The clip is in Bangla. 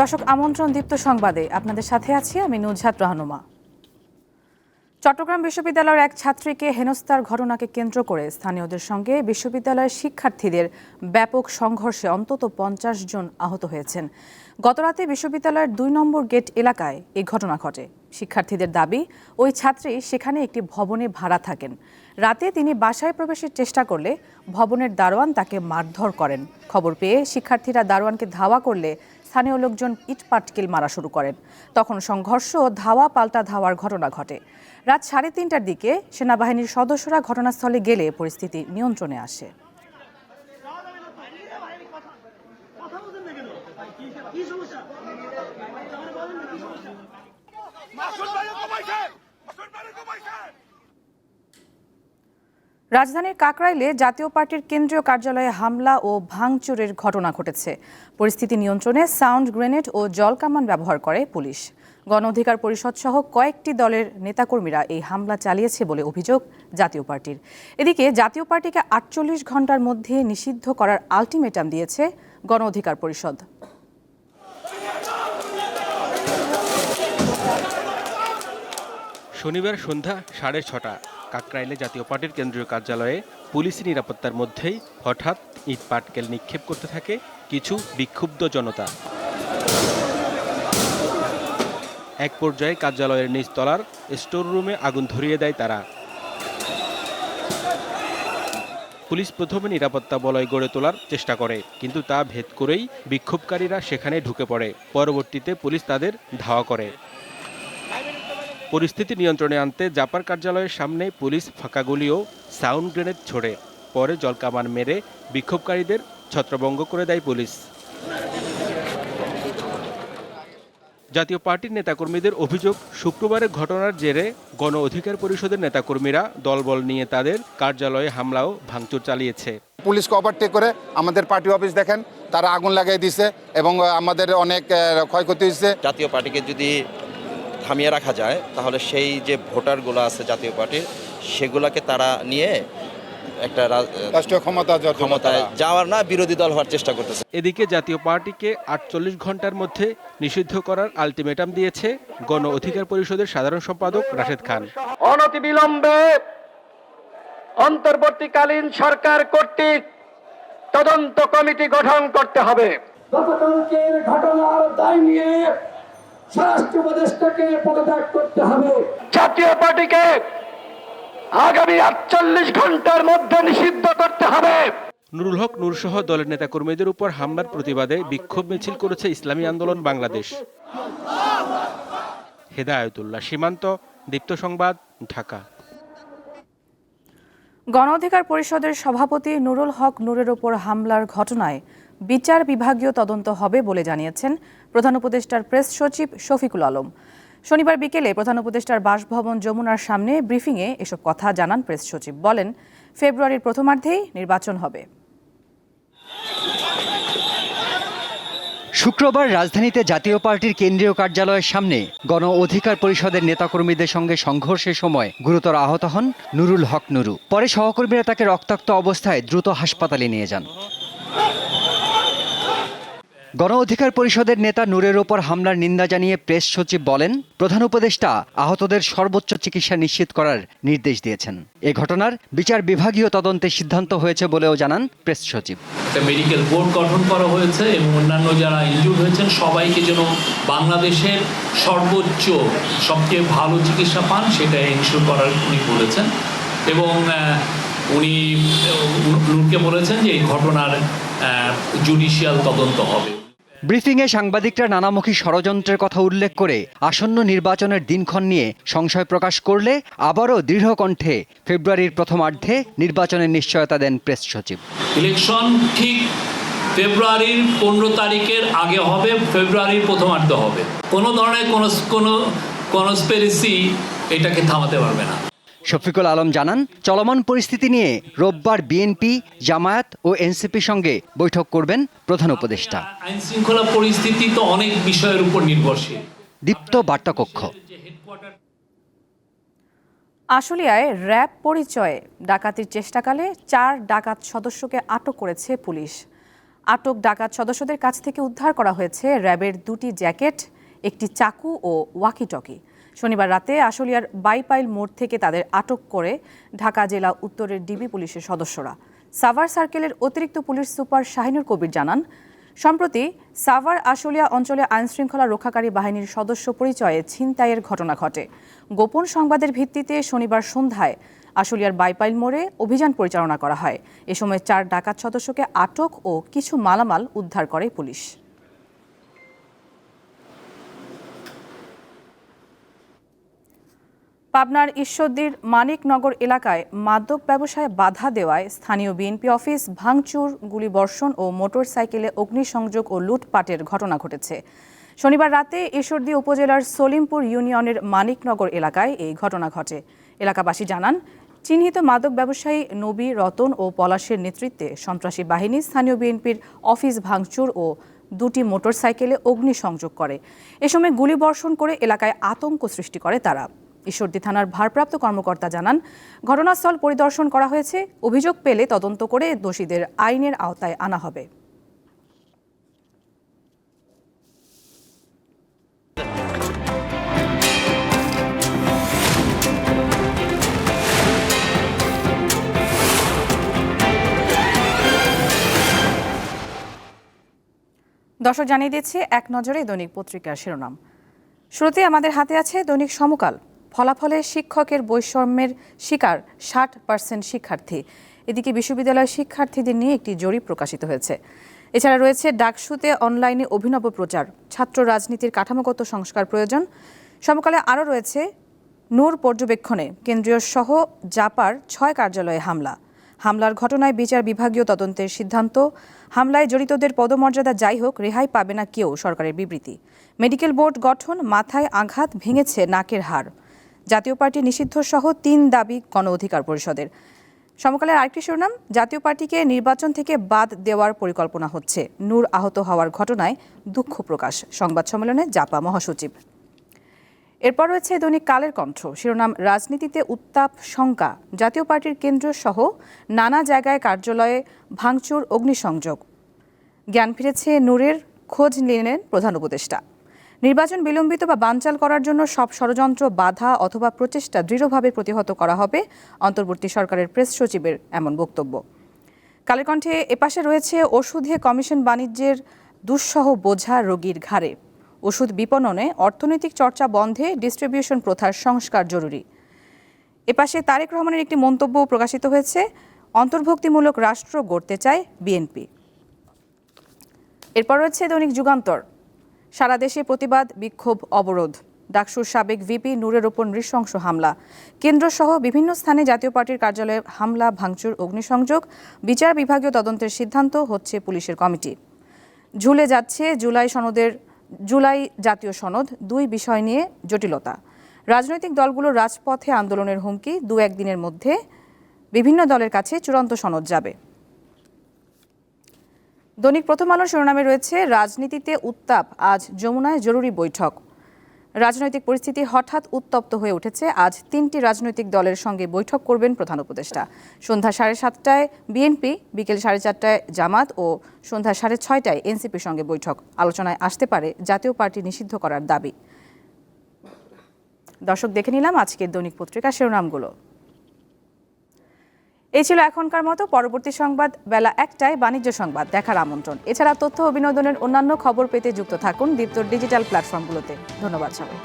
দর্শক, আমন্ত্রণ দীপ্ত সংবাদে আপনাদের সাথে আছি আমি নুজহাত রাহনুমা। চট্টগ্রাম বিশ্ববিদ্যালয়ের এক ছাত্রীকে হেনস্থার ঘটনাকে কেন্দ্র করে স্থানীয়দের সঙ্গে বিশ্ববিদ্যালয়ের শিক্ষার্থীদের ব্যাপক সংঘর্ষে অন্তত পঞ্চাশ জন আহত হয়েছেন। গতরাতে বিশ্ববিদ্যালয়ের দুই নম্বর গেট এলাকায় এই ঘটনা ঘটে। শিক্ষার্থীদের দাবি, ওই ছাত্রী সেখানে একটি ভবনে ভাড়া থাকেন। রাতে তিনি বাসায় প্রবেশের চেষ্টা করলে ভবনের দারোয়ান তাকে মারধর করেন। খবর পেয়ে শিক্ষার্থীরা দারোয়ানকে ধাওয়া করলে স্থানীয় লোকজন ইট পাটকেল মারা শুরু করেন। তখন সংঘর্ষ ও ধাওয়া পাল্টা ধাওয়ার ঘটনা ঘটে। রাত সাড়ে তিনটার দিকে সেনাবাহিনীর সদস্যরা ঘটনাস্থলে গেলে পরিস্থিতি নিয়ন্ত্রণে আসে। রাজধানীর কাকরাইলে জাতীয় পার্টির কেন্দ্রীয় কার্যালয়ে হামলা ও ভাঙচুরের ঘটনা ঘটেছে। পরিস্থিতি নিয়ন্ত্রণে সাউন্ড গ্রেনেড ও জলকামান ব্যবহার করে পুলিশ। গণ অধিকার পরিষদ সহ কয়েকটি দলের নেতাকর্মীরা এই হামলা চালিয়েছে বলে অভিযোগ জাতীয় পার্টির। এদিকে জাতীয় পার্টিকে আটচল্লিশ ঘণ্টার মধ্যে নিষিদ্ধ করার আলটিমেটাম দিয়েছে গণ অধিকার পরিষদ। শনিবার সন্ধ্যা সাড়ে ছটা। কাকরাইলে জাতীয় পার্টির কেন্দ্রীয় কার্যালয়ে পুলিশি নিরাপত্তার মধ্যেই হঠাৎ ইট পাটকেল নিক্ষেপ করতে থাকে কিছু বিক্ষুব্ধ জনতা। এক পর্যায়ে কার্যালয়ের নিচতলার স্টোর রুমে আগুন ধরিয়ে দেয় তারা। পুলিশ প্রথমে নিরাপত্তা বলয় গড়ে তোলার চেষ্টা করে, কিন্তু তা ভেদ করেই বিক্ষোভকারীরা সেখানে ঢুকে পড়ে। পরবর্তীতে পুলিশ তাদের ধাওয়া করে। পরিস্থিতি নিয়ন্ত্রণে আনতে জাপার কার্যালয়ের সামনে পুলিশ ফাঁকা গুলি ও সাউন্ড গ্রেনেড ছোড়ে। পরে জলকামান মেরে বিক্ষোভকারীদের ছত্রভঙ্গ করে দেয় পুলিশ। জাতীয় পার্টির নেতাকর্মীদের অভিযোগ শুক্রবারের ঘটনার জেরে গণ অধিকার পরিষদের নেতাকর্মীরা দলবল নিয়ে তাদের কার্যালয়ে হামলাও ও ভাঙচুর চালিয়েছে। পুলিশকে ওভারটেক করে আমাদের পার্টি অফিস দেখেন তারা আগুন লাগাই দিছে এবং আমাদের অনেক ক্ষয়ক্ষতি হয়েছে। জাতীয় পার্টিকে যদি থামিয়ে রাখা যায় তাহলে সেই যে ভোটারগুলো আছে জাতীয় পার্টির সেগুলোকে তারা নিয়ে একটা রাষ্ট্রীয় ক্ষমতা ক্ষমতায় যাওয়ার না বিরোধী দল হওয়ার চেষ্টা করতেছে। এদিকে জাতীয় পার্টিকে আটচল্লিশ ঘণ্টার মধ্যে নিষিদ্ধ করার আলটিমেটাম দিয়েছে গণ অধিকার পরিষদের সাধারণ সম্পাদক রাশেদ খান। অনতিবিলম্বে অন্তর্বর্তীকালীন সরকার কর্তৃক তদন্ত কমিটি গঠন করতে হবে। গতকালকের ঘটনার দায় নিয়ে স্বরাষ্ট্র উপদেষ্টাকে পদত্যাগ করতে হবে। জাতীয় পার্টিকে আগামী আটচল্লিশ ঘণ্টার মধ্যে নিষিদ্ধ করতে হবে। নুরুল হক নূরসহ দলের নেতাকর্মীদের উপর হামলার প্রতিবাদে বিক্ষোভ মিছিল করেছে ইসলামী আন্দোলন বাংলাদেশ। হেদায়তুল্লাহ সীমান্ত দীপ্ত সংবাদ ঢাকা। গণ অধিকার পরিষদের সভাপতি নুরুল হক নূরের ওপর হামলার ঘটনায় বিচার বিভাগীয় তদন্ত হবে বলে জানিয়েছেন প্রধান উপদেষ্টার প্রেস সচিব শফিকুল আলম। শনিবার বিকেলে প্রধান উপদেষ্টার বাসভবন যমুনার সামনে ব্রিফিংয়ে এসব কথা জানান প্রেস সচিব। বলেন, ফেব্রুয়ারির প্রথমার্ধেই নির্বাচন হবে। শুক্রবার রাজধানীতে জাতীয় পার্টির কেন্দ্রীয় কার্যালয়ের সামনে গণ অধিকার পরিষদের নেতাকর্মীদের সঙ্গে সংঘর্ষের সময় গুরুতর আহত হন নুরুল হক নুরু। পরে সহকর্মীরা তাকে রক্তাক্ত অবস্থায় দ্রুত হাসপাতালে নিয়ে যান। গণ অধিকার পরিষদের নেতা নূরের ওপর হামলার নিন্দা জানিয়ে প্রেস সচিব বলেন, প্রধান উপদেষ্টা আহতদের সর্বোচ্চ চিকিৎসা নিশ্চিত করার নির্দেশ দিয়েছেন। এ ঘটনার বিচার বিভাগীয় তদন্তের সিদ্ধান্ত হয়েছে বলেও জানান প্রেস সচিব। মেডিকেল বোর্ড গঠন করা হয়েছে এবং অন্যান্য যারা ইনজুর হয়েছেন, সবাইকে যেন বাংলাদেশের সর্বোচ্চ, সবচেয়ে ভালো চিকিৎসা পান, সেটা ইনশিওর করার উনি বলেছেন। এবং উনি নূরকে বলেছেন যে এই ঘটনার জুডিশিয়াল তদন্ত হবে। ব্রিফিংয়ে সাংবাদিকরা নানামুখী ষড়যন্ত্রের কথা উল্লেখ করে আসন্ন নির্বাচনের দিনক্ষণ নিয়ে সংশয় প্রকাশ করলে আবারও দৃঢ় কণ্ঠে ফেব্রুয়ারির প্রথমার্ধে নির্বাচনের নিশ্চয়তা দেন প্রেস সচিব। ইলেকশন ঠিক ফেব্রুয়ারির পনেরো তারিখের আগে হবে, ফেব্রুয়ারির প্রথমার্ধ হবে। কোনো ধরনের কোনো কোনো কনস্পেরেসি এটাকে থামাতে পারবে না। শফিকুল আলম জানান চলমান পরিস্থিতি নিয়ে রোববার বিএনপি জামায়াত ও এনসিপির সঙ্গে বৈঠক করবেন প্রধান উপদেষ্টা। আইন শৃঙ্খলা পরিস্থিতি তো অনেক বিষয়ের উপর নির্ভরশীল। দীপ্ত বার্তা কক্ষ আশুলিয়ায় র্যাব পরিচয়ে ডাকাতির চেষ্টাকালে চার ডাকাত সদস্যকে আটক করেছে পুলিশ। আটক ডাকাত সদস্যদের কাছ থেকে উদ্ধার করা হয়েছে র্যাবের দুটি জ্যাকেট একটি চাকু ও ওয়াকিটকি। শনিবার রাতে আশুলিয়ার বাইপাইল মোড় থেকে তাদের আটক করে ঢাকা জেলা উত্তরের ডিবি পুলিশের সদস্যরা। সাভার সার্কেলের অতিরিক্ত পুলিশ সুপার শাহিনুর কবির জানান, সম্প্রতি সাভার আশুলিয়া অঞ্চলে আইনশৃঙ্খলা রক্ষাকারী বাহিনীর সদস্য পরিচয়ে ছিনতাইয়ের ঘটনা ঘটে। গোপন সংবাদের ভিত্তিতে শনিবার সন্ধ্যায় আশুলিয়ার বাইপাইল মোড়ে অভিযান পরিচালনা করা হয়। এ সময় চার ডাকাত সদস্যকে আটক ও কিছু মালামাল উদ্ধার করে পুলিশ। পাবনার ঈশ্বরদীর মানিকনগর এলাকায় মাদক ব্যবসায় বাধা দেওয়ায় স্থানীয় বিএনপি অফিস ভাঙচুর, গুলিবর্ষণ ও মোটরসাইকেলে অগ্নিসংযোগ ও লুটপাটের ঘটনা ঘটেছে। শনিবার রাতে ঈশ্বরদী উপজেলার সলিমপুর ইউনিয়নের মানিকনগর এলাকায় এই ঘটনা ঘটে। এলাকাবাসী জানান, চিহ্নিত মাদক ব্যবসায়ী নবী রতন ও পলাশের নেতৃত্বে সন্ত্রাসী বাহিনী স্থানীয় বিএনপির অফিস ভাঙচুর ও দুটি মোটরসাইকেলে অগ্নিসংযোগ করে। এ সময় গুলিবর্ষণ করে এলাকায় আতঙ্ক সৃষ্টি করে তারা। ঈশ্বরদী থানার ভারপ্রাপ্ত কর্মকর্তা জানান, ঘটনাস্থল পরিদর্শন করা হয়েছে। অভিযোগ পেলে তদন্ত করে দোষীদের আইনের আওতায় আনা হবে। দর্শক জানিয়ে দিচ্ছে, এক নজরে দৈনিক পত্রিকার শিরোনাম। শুরুতে আমাদের হাতে আছে দৈনিক সমকাল। ফলাফলে শিক্ষকের বৈষম্যের শিকার ষাট পার্সেন্ট শিক্ষার্থী। এদিকে বিশ্ববিদ্যালয়ের শিক্ষার্থীদের নিয়ে একটি জরিপ প্রকাশিত হয়েছে। এছাড়া রয়েছে ডাকসুতে অনলাইনে অভিনব প্রচার, ছাত্র রাজনীতির কাঠামোগত সংস্কার প্রয়োজন। সমকালে আরও রয়েছে নূর পর্যবেক্ষণে কেন্দ্রীয় সহ জাপার ছয় কার্যালয়ে হামলা। হামলার ঘটনায় বিচার বিভাগীয় তদন্তের সিদ্ধান্ত। হামলায় জড়িতদের পদমর্যাদা যাই হোক, রেহাই পাবে না কেউ সরকারের বিবৃতি। মেডিকেল বোর্ড গঠন মাথায় আঘাত ভেঙেছে নাকের হাড়। জাতীয় পার্টি নিষিদ্ধ সহ তিন দাবি গণ অধিকার পরিষদের। সমকালের আরেকটি শিরোনাম, জাতীয় পার্টিকে নির্বাচন থেকে বাদ দেওয়ার পরিকল্পনা হচ্ছে। নূর আহত হওয়ার ঘটনায় দুঃখ প্রকাশ, সংবাদ সম্মেলনে জাপা মহাসচিব। এরপর রয়েছে দৈনিক কালের কণ্ঠ, শিরোনাম, রাজনীতিতে উত্তাপ, শঙ্কা। জাতীয় পার্টির কেন্দ্র সহ নানা জায়গায় কার্যালয়ে ভাঙচুর, অগ্নিসংযোগ। জ্ঞান ফিরেছে নূরের, খোঁজ নিলেন প্রধান উপদেষ্টা। নির্বাচন বিলম্বিত বা বানচাল করার জন্য সব ষড়যন্ত্র, বাধা অথবা প্রচেষ্টা দৃঢ়ভাবে প্রতিহত করা হবে, অন্তর্বর্তী সরকারের প্রেস সচিবের এমন বক্তব্য। কালের কণ্ঠে এপাশে রয়েছে ওষুধে কমিশন বাণিজ্যের দুঃসহ বোঝা রোগীর ঘাড়ে। ওষুধ বিপণনে অর্থনৈতিক চর্চা বন্ধে ডিস্ট্রিবিউশন প্রথার সংস্কার জরুরি। এপাশে তারেক রহমানের একটি মন্তব্য প্রকাশিত হয়েছে, অন্তর্ভুক্তিমূলক রাষ্ট্র গড়তে চায় বিএনপি। এরপর রয়েছে দৈনিক যুগান্তর। সারা দেশে প্রতিবাদ, বিক্ষোভ, অবরোধ। ডাকসুর সাবেক ভিপি নূরের ওপর নৃশংস হামলা। কেন্দ্রসহ বিভিন্ন স্থানে জাতীয় পার্টির কার্যালয়ে হামলা, ভাঙচুর, অগ্নিসংযোগ, বিচার বিভাগীয় তদন্তের সিদ্ধান্ত হচ্ছে পুলিশের কমিটি। ঝুলে যাচ্ছে জুলাই সনদের, জুলাই জাতীয় সনদ, দুই বিষয় নিয়ে জটিলতা। রাজনৈতিক দলগুলোর রাজপথে আন্দোলনের হুমকি দু একদিনের মধ্যে বিভিন্ন দলের কাছে চূড়ান্ত সনদ যাবে। দৈনিক প্রথম আলোর শিরোনামে রয়েছে, রাজনীতিতে উত্তাপ, আজ যমুনায় জরুরি বৈঠক। রাজনৈতিক পরিস্থিতি হঠাৎ উত্তপ্ত হয়ে উঠেছে, আজ তিনটি রাজনৈতিক দলের সঙ্গে বৈঠক করবেন প্রধান উপদেষ্টা। সন্ধ্যা সাড়ে সাতটায় বিএনপি, বিকেল সাড়ে চারটায় জামাত ও সন্ধ্যা সাড়ে ছয়টায় এনসিপির সঙ্গে বৈঠক। আলোচনায় আসতে পারে জাতীয় পার্টি নিষিদ্ধ করার দাবি। দর্শক দেখে নিলাম আজকের দৈনিক পত্রিকা শিরোনামগুলো। এই ছিল এখনকার মতো। পরবর্তী সংবাদ বেলা একটায়, বাণিজ্য সংবাদ, দেখার আমন্ত্রণ। এছাড়া তথ্য ও বিনোদনের অন্যান্য খবর পেতে যুক্ত থাকুন দীপ্তর ডিজিটাল প্ল্যাটফর্মগুলোতে। ধন্যবাদ সবাই